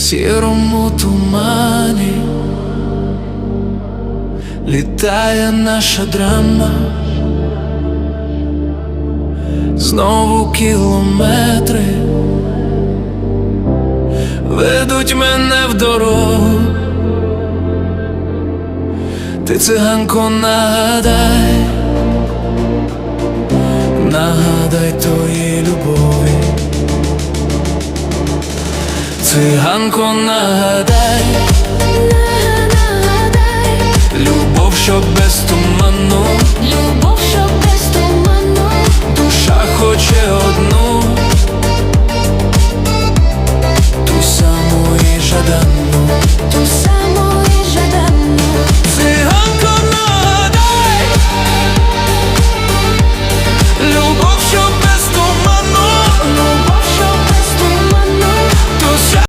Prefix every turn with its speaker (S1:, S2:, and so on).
S1: сірому тумані літає наша драма, знову кілометри ведуть мене в дорогу. Ти циганко нагадай, нагадай тої любові. Циганко нагадай,
S2: Нагадай,
S1: любов, що без туману,